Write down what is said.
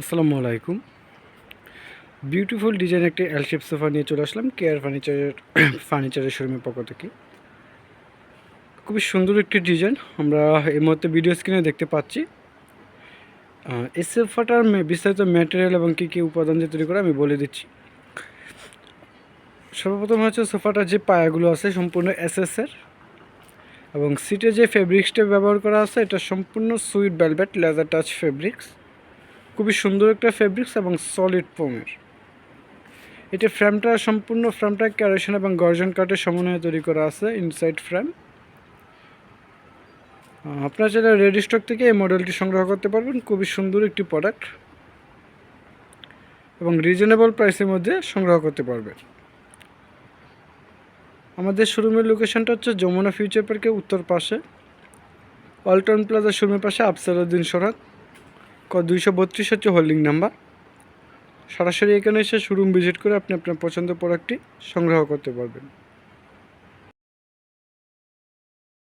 আসসালামু আলাইকুম। Beautiful design একটি শেপ সোফা নিয়ে চলে আসলাম কেয়ার ফার্নিচারের ফার্নিচারের শোরুমের পক্ষ থেকে। খুবই সুন্দর একটি ডিজাইন আমরা এই মুহূর্তে ভিডিও স্ক্রিনে দেখতে পাচ্ছি। এই সোফাটার বিস্তারিত ম্যাটেরিয়াল এবং কী কী উপাদান দিয়ে তৈরি করে আমি বলে দিচ্ছি। সর্বপ্রথম হচ্ছে সোফাটার যে পায়াগুলো আছে, সম্পূর্ণ এসএসের এবং সিটে যে ফেব্রিক্সটা ব্যবহার করা আছে, এটা সম্পূর্ণ sweet velvet laser touch fabrics খুবই সুন্দর একটা ফেব্রিক্স এবং সলিড ফোমের এটা ফ্রেমটা সম্পূর্ণ ফ্রেমটা ক্যারেশন এবং গর্জন কাঠের সমন্বয়ে তৈরি করা আছে ইনসাইড ফ্রেম আপনারা চাইলে রেডি স্টক থেকে এই মডেলটি সংগ্রহ করতে পারবেন। খুবই সুন্দর একটি প্রোডাক্ট এবং রিজনেবল প্রাইসের মধ্যে সংগ্রহ করতে পারবেন। আমাদের শোরুমের লোকেশনটা হচ্ছে যমুনা ফিউচার পার্কের উত্তর পাশে। অল্টন প্লাজা শোরুমের পাশে, আফসারউদ্দিন ক দুইশো বত্রিশ হচ্ছে হোল্ডিং নাম্বার সরাসরি এখানে এসে শোরুম ভিজিট করে আপনি আপনার পছন্দ প্রোডাক্টটি সংগ্রহ করতে পারবেন।